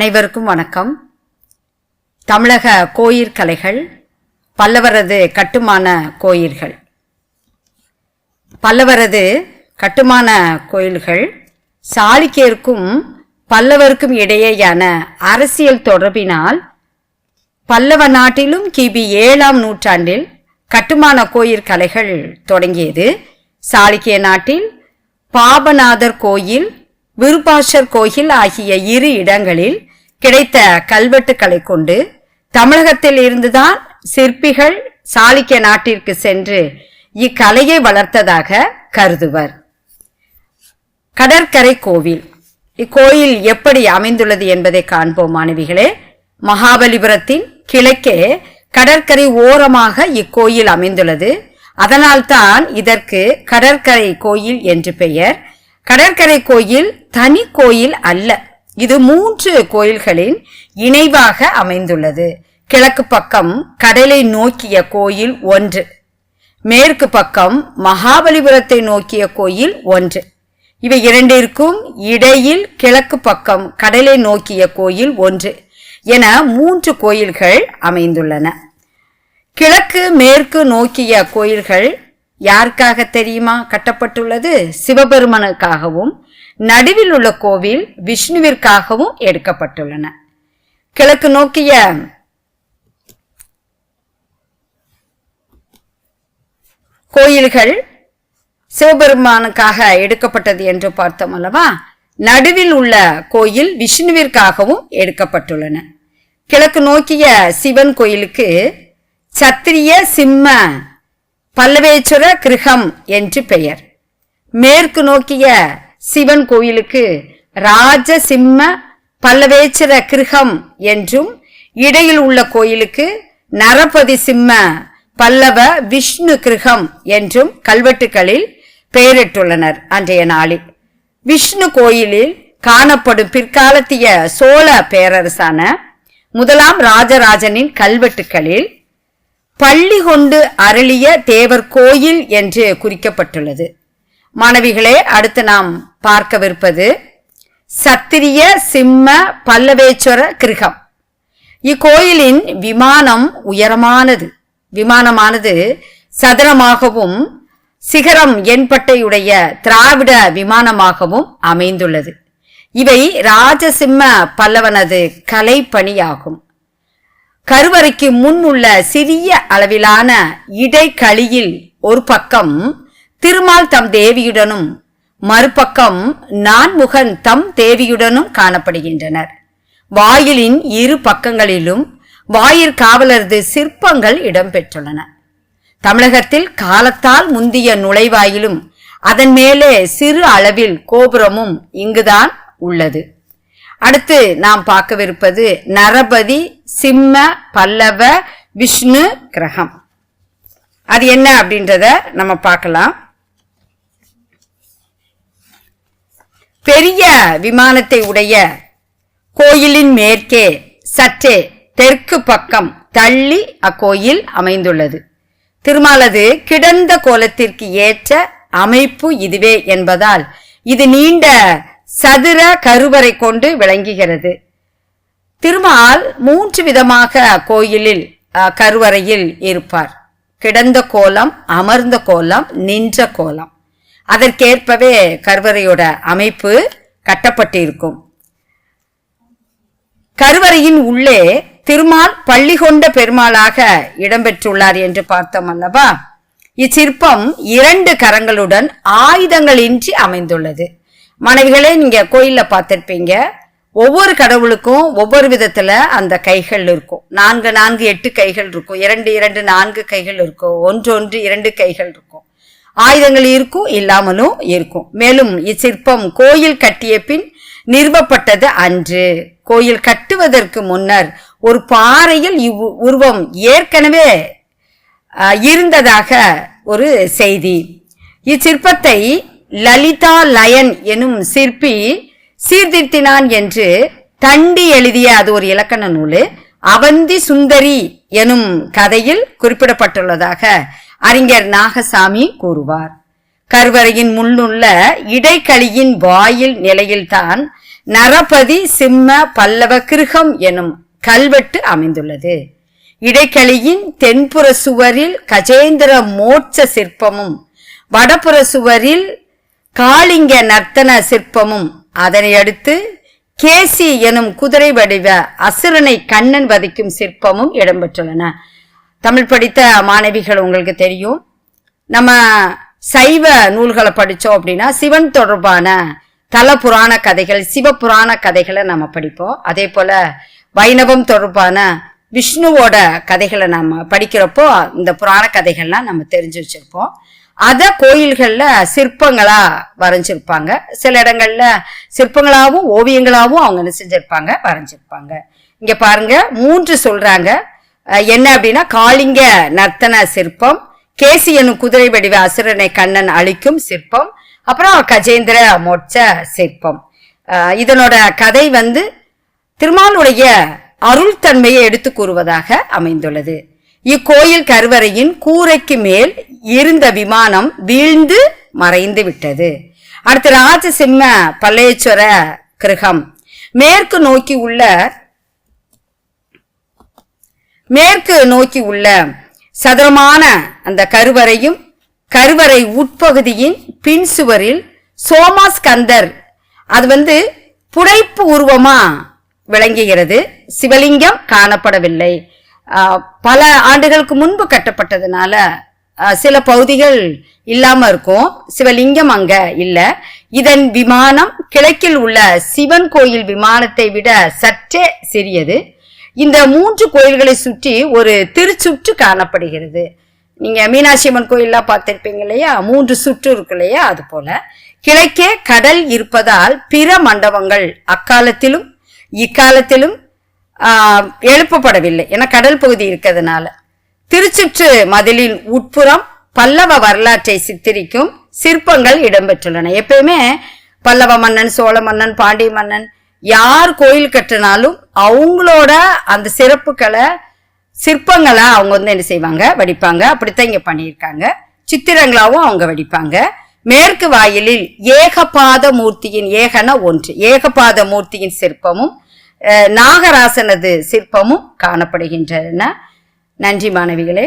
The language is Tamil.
அனைவருக்கும் வணக்கம். தமிழக கோயில் கலைகள் பல்லவரது கட்டுமான கோயில்கள். பல்லவரது கட்டுமான கோயில்கள் சாளுக்கியருக்கும் பல்லவருக்கும் இடையேயான அரசியல் தொடர்பினால் பல்லவ நாட்டிலும் கிபி ஏழாம் நூற்றாண்டில் கட்டுமான கோயில் கலைகள் தொடங்கியது. சாளுக்கிய நாட்டில் பாபநாதர் கோயில் விருபாஷர் கோயில் ஆகிய இரு இடங்களில் கிடைத்த கல்வெட்டுக்களை கொண்டு தமிழகத்தில் இருந்துதான் சிற்பிகள் சாளுக்கிய நாட்டிற்கு சென்று இக்கலையை வளர்த்ததாக கருதுவர். கடற்கரை கோவில். இக்கோயில் எப்படி அமைந்துள்ளது என்பதை காண்போம் மாணவிகளே. மகாபலிபுரத்தின் கிழக்கே கடற்கரை ஓரமாக இக்கோயில் அமைந்துள்ளது. அதனால்தான் இதற்கு கடற்கரை கோயில் என்று பெயர். கடற்கரை கோயில் தனி கோயில் அல்ல. இது மூன்று கோயில்களின் இணைவாக அமைந்துள்ளது. கிழக்கு பக்கம் கடலை நோக்கிய கோயில் ஒன்று. மேற்கு பக்கம் மகாபலிபுரத்தை நோக்கிய கோயில் ஒன்று. இவை இரண்டிற்கும் இடையில் கிழக்கு பக்கம் கடலை நோக்கிய கோயில் ஒன்று என மூன்று கோயில்கள் அமைந்துள்ளன. கிழக்கு மேற்கு நோக்கிய கோயில்கள் யாருக்காக தெரியுமா? கட்டப்பட்டுள்ளது சிவபெருமனுக்காகவும் நடுவில் உள்ள கோவில் விஷ்ணுவிற்காகவும் எடுக்கப்பட்டுள்ளன. கிழக்கு நோக்கிய கோயில்கள் சிவபெருமானுக்காக எடுக்கப்பட்டது என்று பார்த்தோம் அல்லவா? நடுவில் உள்ள கோயில் விஷ்ணுவிற்காகவும் எடுக்கப்பட்டுள்ளன. கிழக்கு நோக்கிய சிவன் கோயிலுக்கு சத்திரிய சிம்ம பல்லவேஸ்வர கிரகம் என்று பெயர். மேற்கு நோக்கிய சிவன் கோயிலுக்கு ராஜசிம்ம பல்லவேச்சர கிருகம் என்றும் இடையில் உள்ள கோயிலுக்கு நரபதி சிம்ம பல்லவ விஷ்ணு கிருகம் என்றும் கல்வெட்டுகளில் பெயரிட்டுள்ளனர் அன்றைய நாளில். விஷ்ணு கோயிலில் காணப்படும் பிற்காலத்திய சோழ பேரரசான முதலாம் ராஜராஜனின் கல்வெட்டுகளில் பள்ளி கொண்டு அருளிய தேவர் கோயில் என்று குறிக்கப்பட்டுள்ளது. மாணவிகளே அடுத்து நாம் பார்க்கவிருப்பது சத்திரிய சிம்ம பல்லவேஸ்வர கிருகம். இக்கோயிலின் விமானம் உயரமானது. விமானமானது சதுரமாகவும் சிகரம் என்பட்டையுடைய திராவிட விமானமாகவும் அமைந்துள்ளது. இவை ராஜசிம்ம பல்லவனது கலைப்பணியாகும். கருவறைக்கு முன் உள்ள சிறிய அளவிலான இடைக்களியில் ஒரு பக்கம் திருமால் தம் தேவியுடனும் மறுபக்கம் நான்முகன் தம் தேவியுடனும் காணப்படுகின்றனர். வாயிலின் இரு பக்கங்களிலும் வாயிற் காவலரது சிற்பங்கள் இடம்பெற்றுள்ளன. தமிழகத்தில் காலத்தால் முந்திய நுழைவாயிலும் அதன் மேலே சிறு அளவில் கோபுரமும் இங்குதான் உள்ளது. அடுத்து நாம் பார்க்கவிருப்பது நரபதி சிம்ம பல்லவ விஷ்ணு கிரகம். அது என்ன அப்படின்றத நம்ம பார்க்கலாம். பெரிய விமானத்தை உடைய கோயிலின் மேற்கே சற்றே தெற்கு பக்கம் தள்ளி அக்கோயில் அமைந்துள்ளது. திருமாலது கிடந்த கோலத்திற்கு ஏற்ற அமைப்பு இதுவே என்பதால் இது நீண்ட சதுர கருவறை கொண்டு விளங்குகிறது. திருமால் மூன்று விதமாக கோயிலில் கருவறையில் இருப்பார். கிடந்த கோலம் அமர்ந்த கோலம் நின்ற கோலம். அதற்கேற்பவே கருவறையோட அமைப்பு கட்டப்பட்டிருக்கும். கருவறையின் உள்ளே திருமால் பள்ளி கொண்ட பெருமாளாக இடம்பெற்றுள்ளார் என்று பார்த்தோம் அல்லவா? இச்சிற்பம் இரண்டு கரங்களுடன் ஆயுதங்களின்றி அமைந்துள்ளது. மனைவிகளே நீங்க கோயில்ல பார்த்திருப்பீங்க. ஒவ்வொரு கடவுளுக்கும் ஒவ்வொரு விதத்துல அந்த கைகள் இருக்கும். நான்கு நான்கு எட்டு கைகள் இருக்கும். இரண்டு இரண்டு நான்கு கைகள் இருக்கும். ஒன்று ஒன்று இரண்டு கைகள் இருக்கும். ஆயுதங்கள் இருக்கும் இல்லாமலும் இருக்கும். மேலும் இச்சிற்பம் கோயில் கட்டிய பின் நிறுவப்பட்டது அன்று. கோயில் கட்டுவதற்கு முன்னர் ஒரு பாறையில் இவ் உருவம் ஏற்கனவே இருந்ததாக ஒரு செய்தி. இச்சிற்பத்தை லலிதா லயன் எனும் சிற்பி சீர்திருத்தினான் என்று தண்டி எழுதிய அது ஒரு இலக்கண நூல். அவந்தி சுந்தரி எனும் கதையில் குறிப்பிடப்பட்டுள்ளதாக அறிஞர் நாகசாமி கூறுவார். கருவறையின் முன்னுள்ள இடைக்களியின் வாயில் நிலையில்தான் நரபதி சிம்ம பல்லவ கிருகம் எனும் கல்வெட்டு அமைந்துள்ளது. இடைக்களியின் தென்புற சுவரில் கஜேந்திர மோட்ச சிற்பமும் வடபுற சுவரில் காளிங்க நர்த்தன சிற்பமும். அதனை அடுத்து கேசி எனும் குதிரை வடிவ அசுரனை கண்ணன் வதிக்கும் சிற்பமும் இடம்பெற்றுள்ளன. தமிழ் படித்த மாணவிகள் உங்களுக்கு தெரியும். நம்ம சைவ நூல்களை படித்தோம் அப்படின்னா சிவன் தொடர்பான தல புராண கதைகள் சிவ புராண கதைகளை நம்ம படிப்போம். அதே போல வைணவம் தொடர்பான விஷ்ணுவோட கதைகளை நம்ம படிக்கிறப்போ இந்த புராண கதைகள்லாம் நம்ம தெரிஞ்சு வச்சிருப்போம். அத கோயில்களில் சிற்பங்களா வரைஞ்சிருப்பாங்க. சில இடங்கள்ல சிற்பங்களாகவும் ஓவியங்களாகவும் அவங்க என்ன செஞ்சிருப்பாங்க வரைஞ்சிருப்பாங்க. இங்க பாருங்க மூன்று சொல்றாங்க. என்ன அப்படின்னா காளிங்க நர்த்தன சிற்பம் கேசியனும் குதிரை வடிவ அசுரனை கண்ணன் அழிக்கும் சிற்பம் அப்புறம் கஜேந்திர மோட்ச சிற்பம். இதனோட கதை வந்து திருமாலுடைய அருள் தன்மையை எடுத்து கூறுவதாக அமைந்துள்ளது. இக்கோயில் கருவறையின் கூரைக்கு மேல் இருந்த விமானம் வீழ்ந்து மறைந்து விட்டது. அடுத்து ராஜசிம்ம பல்லேஸ்வர கிரகம். மேற்கு நோக்கி உள்ள மேற்கு நோக்கி உள்ள சதுரமான அந்த கருவறையும் கருவறை உட்பகுதியின் பின் சுவரில் சோமாஸ்கந்தர். அது வந்து புடைப்பு உருவமா விளங்குகிறது. சிவலிங்கம் காணப்படவில்லை. பல ஆண்டுகளுக்கு முன்பு கட்டப்பட்டதுனால சில பகுதிகள் இல்லாம இருக்கும். சிவலிங்கம் அங்க இல்ல. இதன் விமானம் கிழக்கில் உள்ள சிவன் கோயில் விமானத்தை விட சற்றே சிறியது. இந்த மூன்று கோயில்களை சுற்றி ஒரு திருச்சுற்று காணப்படுகிறது. நீங்க மீனாட்சி அம்மன் கோயில்லாம் பார்த்திருப்பீங்க இல்லையா? மூன்று சுற்று இருக்கு இல்லையா? அது போல. கிழக்கே கடல் இருப்பதால் பிற மண்டபங்கள் அக்காலத்திலும் இக்காலத்திலும் எழுப்பப்படவில்லை. ஏன்னா கடல் பகுதி இருக்கிறதுனால. திருச்சுற்று மதிலின் உட்புறம் பல்லவ வரலாற்றை சித்தரிக்கும் சிற்பங்கள் இடம்பெற்றுள்ளன. எப்பயுமே பல்லவ மன்னன் சோழ மன்னன் பாண்டிய மன்னன் யார் கோயில் கட்டினாலும் அவங்களோட அந்த சிறப்புகளை சிற்பங்களை அவங்க வந்து என்ன செய்வாங்க? வடிப்பாங்க. அப்படித்தான் இங்க பண்ணியிருக்காங்க. சித்திரங்களாவும் அவங்க வடிப்பாங்க. மேற்கு வாயிலில் ஏகபாத மூர்த்தியின் ஏகன ஒன்று ஏகபாத மூர்த்தியின் சிற்பமும் நாகராசனது சிற்பமும் காணப்படுகின்றன. நன்றி மாணவிகளே.